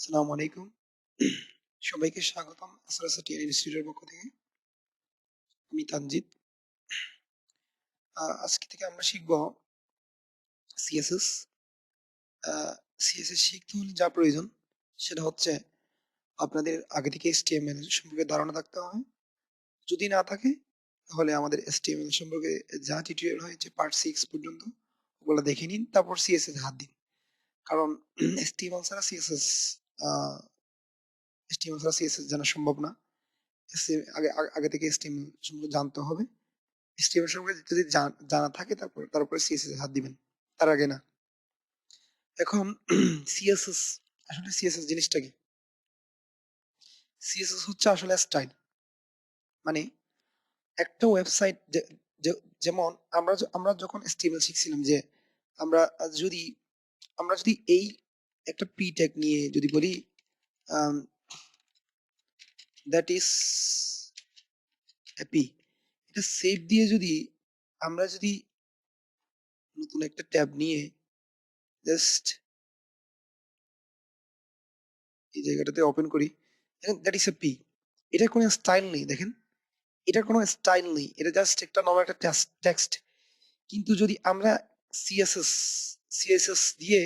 আসসালামু আলাইকুম। সবাইকে স্বাগতম আসরাসাটিয়ার ইনস্টিটিউটের পক্ষ থেকে। আমি তানজিদ। আজকে থেকে আমরা শিখব সিএসএস। সিএসএস শিখতে হলে যা প্রয়োজন সেটা হচ্ছে আপনাদের আগে থেকে এসটিএমএল সম্পর্কে ধারণা থাকতে হবে। যদি না থাকে, তাহলে আমাদের এসটিএমএল সম্পর্কে যা টিউটোরিয়াল হয়েছে পার্ট সিক্স পর্যন্ত, ওগুলো দেখে নিন, তারপর সিএসএস হাত দিন। কারণ এসটিএমএল ছাড়া সিএসএস এসটিএমএল ছাড়া সিএসএস জানা সম্ভব না। আগে, আগে- থেকে এসটিএমএল সম্পর্কে জানতে হবে। এসটিএমএল সম্পর্কে যদি জানা থাকে, তারপর, তারপরে সিএসএস হাত দিবেন। তার আগে না। এখন সিএসএস আসলে সিএসএস জিনিসটা কি? সিএসএস হচ্ছে আসলে স্টাইল মানে একটা ওয়েবসাইট যেমন আমরা আমরা যখন এসটিএমএল শিখছিলাম যে, আমরা যদি আমরা যদি এই একটা পি ট্যাগ নিয়ে যদি বলি দ্যাট ইজ হ্যাপি এটা সেভ দিয়ে যদি আমরা যদি নতুন একটা ট্যাব নিয়ে জাস্ট এই জায়গাটাতে ওপেন করি, দেখেন দ্যাট ইজ এ পি এটা কোনো স্টাইল নেই, দেখেন। এটার কোনো স্টাইল নেই, এটা জাস্ট একটা নর্মাল একটা টেক্সট কিন্তু যদি আমরা সিএসএস সিএসএস দিয়ে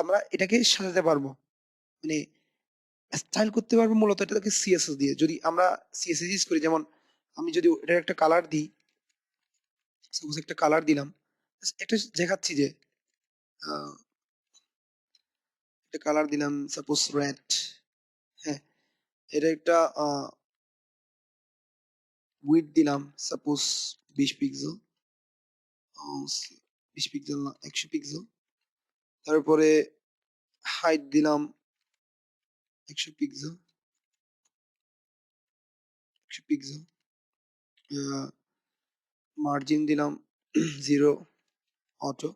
আমরা এটাকে সাজাতে পারব। মানে স্টাইল করতে পারব মূলত এটাকে সিএসএস দিয়ে। যদি আমরা সিএসএস ইউজ করি, যেমন আমি যদি এটার একটা কালার দিই সাপোজ একটা কালার দিলাম এটা দেখাচ্ছি যে একটা কালার দিলাম সাপোজ রেড হ্যাঁ এটা একটা উইথ দিলাম সাপোজ বিশ পিক্সেল বিশ পিক্সেল না, একশো পিক্সেল তারপরে হাইট দিলাম। একশো পিক্সেল একশো পিক্সেল মার্জিন দিলাম জিরো অটো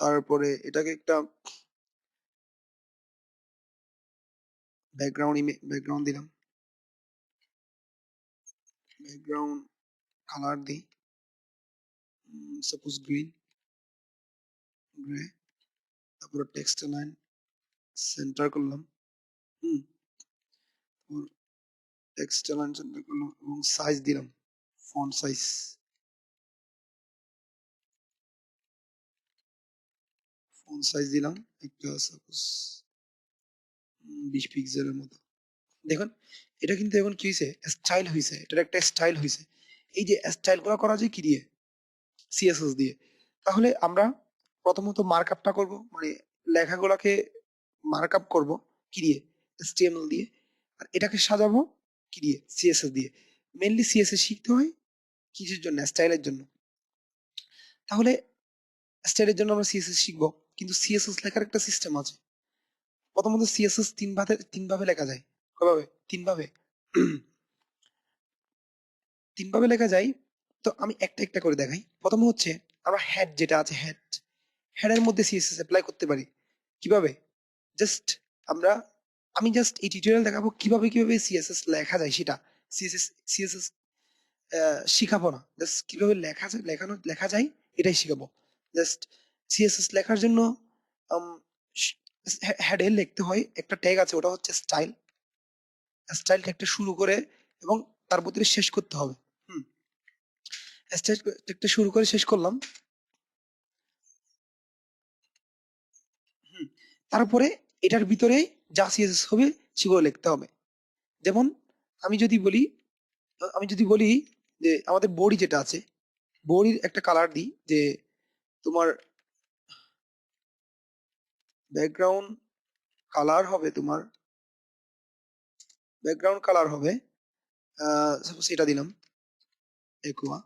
তারপরে এটাকে একটা ব্যাকগ্রাউন্ড ইমে ব্যাকগ্রাউন্ড দিলাম। ব্যাকগ্রাউন্ড কালার দিই। সাপোজ গ্রিন গ্রে তারপরে টেক্সট লাইন সেন্টার করলাম। হুম টেক্সট লাইন সেন্টার করলাম এবং সাইজ দিলাম ফন্ট সাইজ ফন্ট সাইজ দিলাম, একটা সাপোজ বিশ পিক্সেলের মতো। দেখুন, এটা কিন্তু এখন কি হয়েছে স্টাইল হয়েছে এটার একটা স্টাইল হয়েছে এই যে স্টাইলগুলো করা যায় কি দিয়ে? সিএসএস দিয়ে। তাহলে আমরা প্রথমত মার্কআপটা করব মানে লেখাগুলোকে মার্কআপ করব কি দিয়ে? HTML দিয়ে। আর এটাকে সাজাবো কি দিয়ে? সিএসএস দিয়ে। মেনলি সিএসএস শিখতে হয় কিসের জন্য? স্টাইলের জন্য। তাহলে স্টাইলের জন্য আমরা সিএসএস শিখব। কিন্তু সিএসএস লেখার একটা সিস্টেম আছে। প্রথমত সিএসএস তিন ভাবে তিন ভাবে লেখা যায়। কয়ভাবে তিন ভাবে। তিন ভাবে লেখা যায়। তো আমি একটা একটা করে দেখাই। প্রথম হচ্ছে আমরা হেড যেটা আছে হেড হেডের মধ্যে সিএসএস অ্যাপ্লাই করতে পারি। কীভাবে? জাস্ট আমরা, আমি জাস্ট এই টিউটোরিয়াল দেখাবো কীভাবে কীভাবে সিএসএস লেখা যায় সেটা। সিএসএস সিএসএস শিখাবো না। জাস্ট কীভাবে লেখা যায়, লেখানো, লেখা যায়, এটাই শিখাবো। জাস্ট সিএসএস লেখার জন্য হেডে লিখতে হয়, একটা ট্যাগ আছে, ওটা হচ্ছে স্টাইল স্টাইল ট্যাগটা শুরু করে এবং তার ভিতরে শেষ করতে হবে। হুম। স্টাইল ট্যাগটা শুরু করে শেষ করলাম। তারপরে এটার ভিতরে যা সিএসএস হবে সেগুলো লিখতে হবে। যেমন আমি যদি বলি, আমি যদি বলি যে আমাদের বডি যেটা আছে, বডির একটা কালার দিই যে তোমার ব্যাকগ্রাউন্ড কালার হবে তোমার ব্যাকগ্রাউন্ড কালার হবে সাপোজ এটা দিলাম, একুয়া।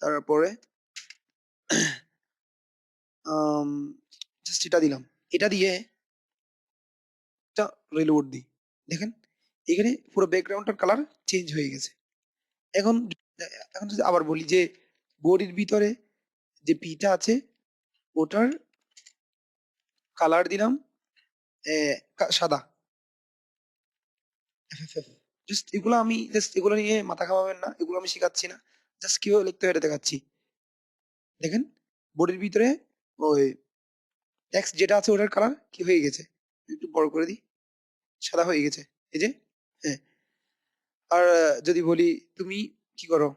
তারপরে জাস্ট এটা দিলাম। এটা দিয়ে রিলোড দিই। দেখেন, এখানে পুরো ব্যাকগ্রাউন্ডটার কালার চেঞ্জ হয়ে গেছে। এখন এখন যদি আবার বলি যে, বডির ভিতরে যে পিটা আছে, ওটার কালার দিলাম সাদা। জাস্ট এগুলো আমি জাস্ট এগুলো নিয়ে মাথা খাওয়াবেন না, এগুলো আমি শেখাচ্ছি না জাস্ট কীভাবে লিখতে হয় এটা দেখাচ্ছি। দেখেন, বডির ভিতরে ওই টেক্সট যেটা আছে ওটার কালার কি হয়ে গেছে? একটু বড় করে দিই। সাদা হয়ে গেছে। এই যে হ্যাঁ। আর যদি বলি তুমি কি করো?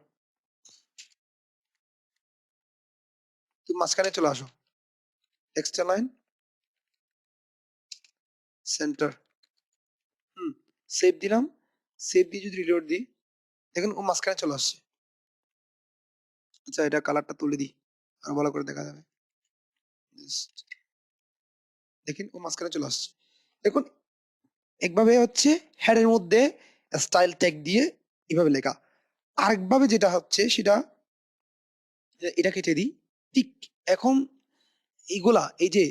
তুমি মাঝখানে চলে আসো। Extra line centre hmm save দিলাম। সেভ দিয়ে যদি রিলোড দিই, দেখুন ও মাঝখানে চলে আসছে। আচ্ছা এটা কালারটা তুলে দিই। আর ভালো করে দেখা যাবে। দেখেন, ও মাঝখানে চলে আসছে। দেখুন, একভাবে হচ্ছে হেডের মধ্যে স্টাইল ট্যাগ দিয়ে এভাবে লেখা। আরেকভাবে যেটা হচ্ছে, সেটা এটা কেটে দিই, ঠিক এখন এইগুলা, এই যে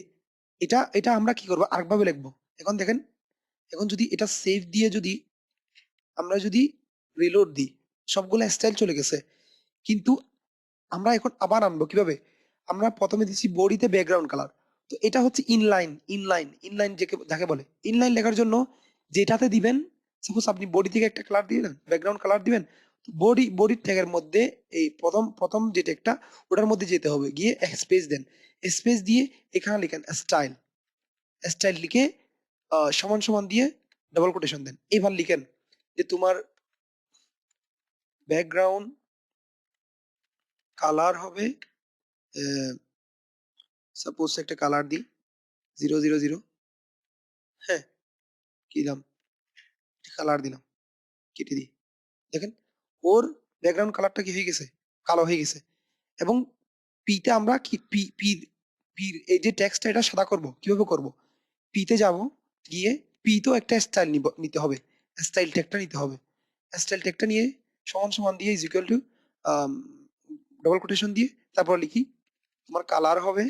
এটা এটা আমরা কি করব? আরেকভাবে লিখব। এখন দেখেন, এখন যদি এটা সেভ দিয়ে যদি আমরা যদি রিলোড দিই, সবগুলো স্টাইল চলে গেছে। কিন্তু আমরা এখন আবার আনব কীভাবে? আমরা প্রথমে দিচ্ছি বডিতে ব্যাকগ্রাউন্ড কালার তো এটা হচ্ছে ইনলাইন ইনলাইন ইনলাইন যাকে যাকে বলে। ইনলাইন লেখার জন্য যেটাতে দিবেন সাপোজ আপনি বডি থেকে একটা কালার দিলেন ব্যাকগ্রাউন্ড কালার দিবেন বডি বডির ট্যাগের মধ্যে এই প্রথম প্রথম যে ট্যাগটা ওটার মধ্যে যেতে হবে। গিয়ে স্পেস দেন। স্পেস দিয়ে এখানে লিখেন স্টাইল স্টাইল লিখে সমান সমান দিয়ে ডাবল কোটেশন দেন। এবার লিখেন যে তোমার ব্যাকগ্রাউন্ড কালার হবে সাপোজ একটা কালার দিই জিরো জিরো জিরো হ্যাঁ কি দিলাম? কালার দিলাম, কেটে দিই। দেখেন, ওর ব্যাকগ্রাউন্ড কালারটা কি হয়ে গেছে? কালো হয়ে গেছে। এবং পিতে আমরা কি, পি পি পির এই যে টেক্সটটা এটা সাদা করব, কীভাবে করব? পিতে যাব, গিয়ে পি তো একটা স্টাইল নিব, নিতে হবে। স্টাইল ট্যাগটা নিতে হবে। স্টাইল ট্যাগটা নিয়ে সমান সমান দিয়ে ইজ টু ডবল কোটেশন দিয়ে তারপর লিখি, তোমার কালার হবে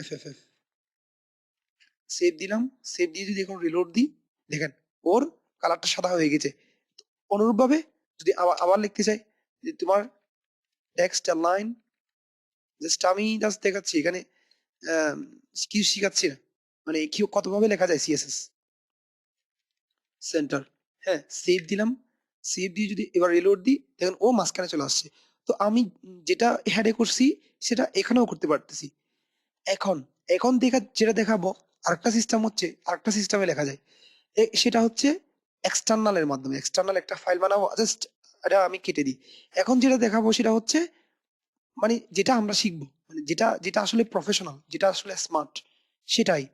এফ এফ এফ সেভ দিলাম সেভ দিয়ে যদি এখন রিলোড দিই, দেখেন ওর কালারটা সাদা হয়ে গেছে। অনুরূপভাবে যদি আবার আবার লিখতে চাই যে তোমার টেক্সট লাইন জাস্ট আমি জাস্ট দেখাচ্ছি, এখানে কি শিখাচ্ছি না মানে কি, কতভাবে লেখা যায় সিএসএস সেন্টার হ্যাঁ সেভ দিলাম সেভ দিয়ে যদি এবার রিলোড দিই, দেখেন ও মাঝখানে চলে আসছে। তো আমি যেটা হ্যাডে করছি, সেটা এখানেও করতে পারতেছি। এখন এখন দেখা, যেটা দেখাবো, আরেকটা সিস্টেম হচ্ছে, আরেকটা সিস্টেমে লেখা যায়। সেটা হচ্ছে এক্সটার্নালের মাধ্যমে। এক্সটার্নাল একটা ফাইল বানাবো জাস্ট এটা আমি কেটে দিই। এখন যেটা দেখাবো, সেটা হচ্ছে মানে যেটা আমরা শিখব মানে যেটা যেটা আসলে প্রফেশনাল যেটা আসলে স্মার্ট সেটাই।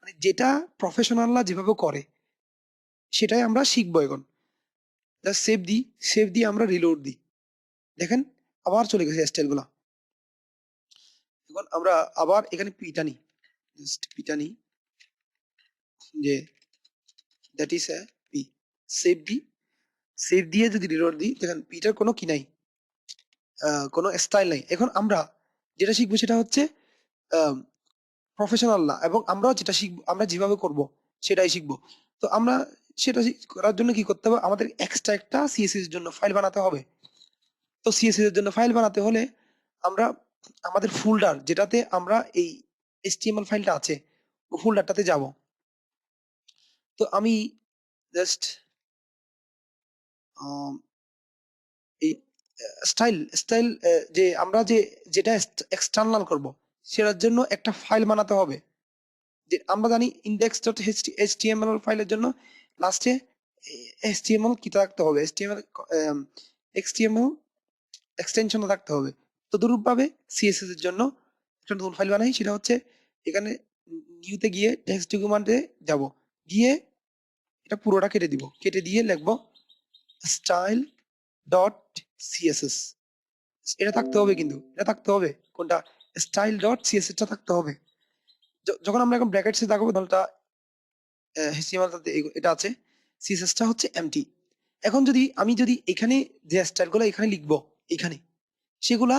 মানে যেটা প্রফেশনালরা যেভাবে করে, সেটাই আমরা শিখব এখন। জাস্ট সেভ দিই সেভ দিয়ে আমরা রিলোড দিই। দেখেন আবার চলে গেছে স্টাইলগুলো এখন আমরা আবার এখানে পিটা নিই। জাস্ট পিটা নিই। যে that is a p save দিই। সেভ দিয়ে যদি রিলোড দিই, দেখেন পিটার কোনো কি নাই। কোনো স্টাইল নাই। এখন আমরা যেটা শিখব সেটা হচ্ছে প্রফেশনাল না। এবং আমরাও যেটা শিখব, আমরা যেভাবে করব, সেটাই শিখব। তো আমরা সেটা করার জন্য কি করতে হবে? আমাদের এক্সট্রা একটা সিএসএস এর জন্য ফাইল বানাতে হবে। তো সিএসএস এর জন্য ফাইল বানাতে হলে আমরা আমাদের ফোল্ডার যেটাতে আমরা এই এইচটিএমএল ফাইলটা আছে ফোল্ডারটাতে যাব। তো আমি জাস্ট এই স্টাইল স্টাইল যে আমরা যে, যেটা এক্সটার্নাল করব, সেটার জন্য একটা ফাইল বানাতে হবে। যে আমরা জানি ইন্ডেক্স ডট এইচটিএমএল ফাইলের জন্য লাস্টে এইচটিএমএল কি থাকতে হবে? এইচটিএমএল এক্সটিএমএল এক্সটেনশন থাকতে হবে। তদরূপ ভাবে সিএসএস এর জন্য একটা নতুন ফাইল বানাই, সেটা হচ্ছে এখানে নিউতে গিয়ে টেক্সট ডকুমেন্টে যাব। গিয়ে এটা পুরোটা কেটে দিব। কেটে দিয়ে লিখব স্টাইল ডট সিএসএস এটা থাকতে হবে কিন্তু। এটা থাকতে হবে? কোনটা? স্টাইল ডট সিএসএস টা থাকতে হবে। যখন আমরা এখন ব্র্যাকেটসে দেখাবো তাহলে টাতে এগো- এটা আছে। সিএসএস টা হচ্ছে এমটি এখন যদি, আমি যদি এখানে যে স্টাইলগুলো এখানে লিখব এখানে। সেগুলা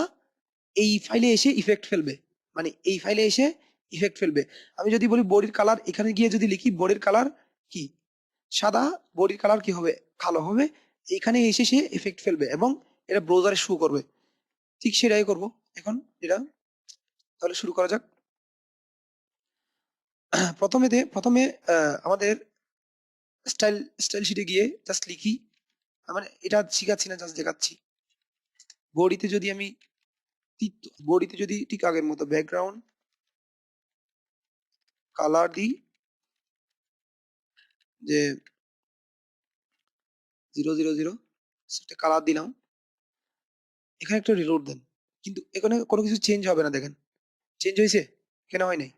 এই ফাইলে এসে ইফেক্ট ফেলবে। মানে এই ফাইলে এসে ইফেক্ট ফেলবে। আমি যদি বলি বডির কালার এখানে গিয়ে যদি লিখি বডির কালার কি? সাদা, বডির কালার কি হবে? কালো হবে। এখানে এসে সে ইফেক্ট ফেলবে এবং এটা ব্রাউজারে শো করবে। ঠিক সেটাই করব। এখন এটা তাহলে শুরু করা যাক। প্রথমে প্রথমে আমাদের স্টাইল স্টাইল শিটে গিয়ে জাস্ট লিখি। মানে এটা শিখাচ্ছি না জাস্ট দেখাচ্ছি। বডিতে যদি আমি বডিতে যদি ঠিক আগের মতো ব্যাকগ্রাউন্ড কালার দিই, যে জিরো জিরো জিরো সেটা কালার দিলাম। এখানে একটা রিলোড দেন। কিন্তু এখানে কোনো কিছু চেঞ্জ হবে না, দেখেন। চেঞ্জ হয়েছে? কেন হয় নাই?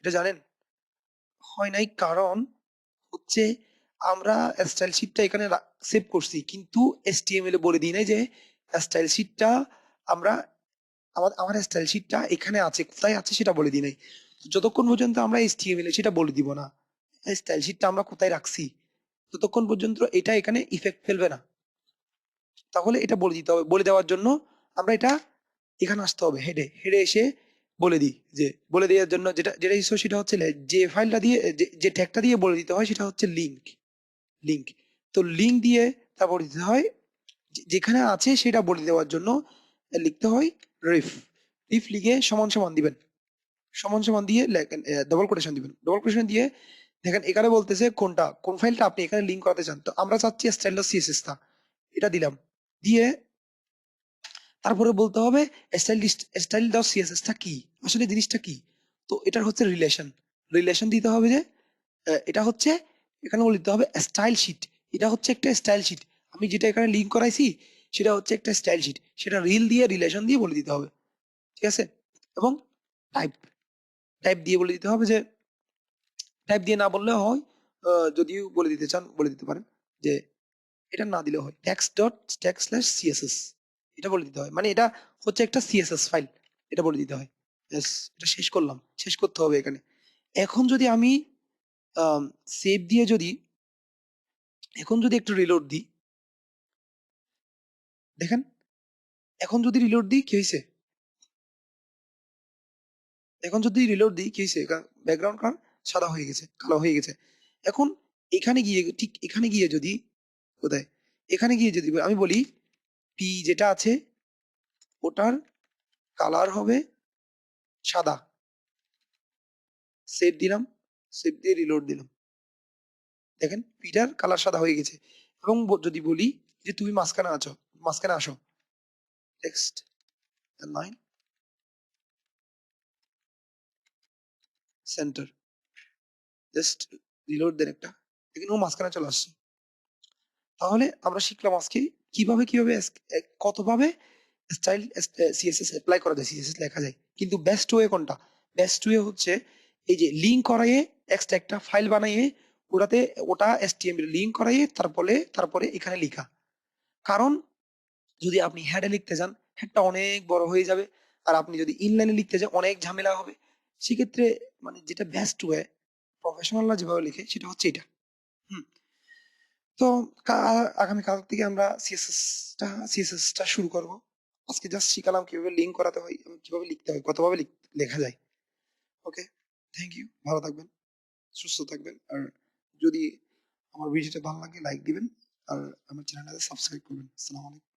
এটা জানেন? হয় নাই কারণ হচ্ছে আমরা স্টাইল শিটটা এখানে সেভ করছি। কিন্তু এস টি এসটিএমএল এ বলে দিই নাই যে স্টাইল শিটটা আমরা, আমার আমার স্টাইল শিটটা এখানে আছে, কোথায় আছে সেটা বলে দিই নাই। যতক্ষণ পর্যন্ত আমরা এসটিএমএল এ সেটা বলে দিব না স্টাইল শিটটা আমরা কোথায় রাখছি? ততক্ষণ পর্যন্ত এটা এখানে ইফেক্ট ফেলবে না। তাহলে এটা বলে দিতে হবে, বলে দেওয়ার জন্য আমরা এটা এখানে আসতে হবে হেডে হেডে এসে বলে দিই যে, বলে দেওয়ার জন্য যেটা যেটা ইস্যু সেটা হচ্ছে যে ফাইলটা দিয়ে, যে- ট্যাগটা দিয়ে বলে দিতে হয় সেটা হচ্ছে লিঙ্ক লিঙ্ক তো লিঙ্ক দিয়ে তারপর দিতে হয় যেখানে আছে সেটা বলে দেওয়ার জন্য লিখতে হয় রিফ রিফ লিখে সমান সমান দিবেন। সমান সমান দিয়ে ডবল কোটেশন দিবেন। ডবল কোটেশন দিয়ে দেখেন এখানে বলতেছে কোনটা, কোন ফাইলটা আপনি এখানে লিঙ্ক করাতে চান। তো আমরা চাচ্ছি স্টাইল সিএসএস টা। এটা দিলাম। দিয়ে তারপরে বলতে হবে স্টাইল স্টাইল ডট সিএসএস টা কি? আসলে জিনিসটা কি? তো এটার হচ্ছে রিলেশন রিলেশন দিতে হবে যে এটা হচ্ছে এখানে বলে দিতে হবে স্টাইল শিট এটা হচ্ছে একটা স্টাইল শিট আমি যেটা এখানে লিঙ্ক করাইছি, সেটা হচ্ছে একটা স্টাইল শিট সেটা রিল দিয়ে রিলেশন দিয়ে বলে দিতে হবে। ঠিক আছে? এবং টাইপ টাইপ দিয়ে বলে দিতে হবে যে টাইপ দিয়ে না বললে হয় যদিও বলে দিতে চান, বলে দিতে পারেন যে, এটা না দিলে হয়। Text dot text slash CSS এটা বলে দিতে হয়। মানে এটা হচ্ছে একটা সিএসএস ফাইল এটা বলে দিতে হয়। এটা শেষ করলাম। শেষ করতে হবে এখানে। এখন যদি আমি সেভ দিয়ে যদি, এখন যদি একটু রিলোড দিই দেখেন, এখন যদি রিলোড দিই, কি হয়েছে এখন যদি রিলোড দিই, কি হয়েছে ব্যাকগ্রাউন্ড কারণ সাদা হয়ে গেছে, কালো হয়ে গেছে। এখন এখানে গিয়ে, ঠিক এখানে গিয়ে যদি, কোথায়? এখানে গিয়ে যদি আমি বলি পি যেটা আছে, ওটার কালার হবে সাদা। সেভ দিলাম সেভ দিয়ে রিলোড দিলাম। দেখেন পিটার কালার সাদা হয়ে গেছে। এবং যদি বলি যে, তুমি মাঝখানে আছো মাঝখানে আসো। লাইন সেন্টার জাস্ট রিলোড দেন একটা। ও মাঝখানে চলে আসছে। তাহলে আমরা শিখলাম আজকে কীভাবে কীভাবে কতভাবে স্টাইল সিএসএস অ্যাপ্লাই করা যায় সিএসএস লেখা যায়। কিন্তু বেস্ট ওয়ে কোনটা? বেস্ট ওয়ে হচ্ছে এই যে লিঙ্ক করাইয়ে এক্সট্রা একটা ফাইল বানাইয়ে ওটাতে, ওটা এসটিএমএল লিঙ্ক করাইয়ে তারপরে তারপরে এখানে লেখা। কারণ যদি আপনি হেডে লিখতে যান হেডটা অনেক বড় হয়ে যাবে। আর আপনি যদি ইনলাইনে লিখতে যান, অনেক ঝামেলা হবে। সেক্ষেত্রে মানে যেটা বেস্ট ওয়ে প্রফেশনালরা যেভাবে লিখে, সেটা হচ্ছে এটা। হুম। তো কা- আগামী কাল থেকে আমরা সিএসএসটা সিএসএসটা শুরু করব। আজকে জাস্ট শিখালাম কীভাবে লিঙ্ক করাতে হয়, এবং কীভাবে লিখতে হয়, কতভাবে লেখা যায়। ওকে থ্যাংক ইউ ভালো থাকবেন, সুস্থ থাকবেন। আর যদি আমার ভিডিওটা ভালো লাগে লাইক দিবেন। আর আমার চ্যানেলটাকে সাবস্ক্রাইব করবেন। আসসালামু আলাইকুম।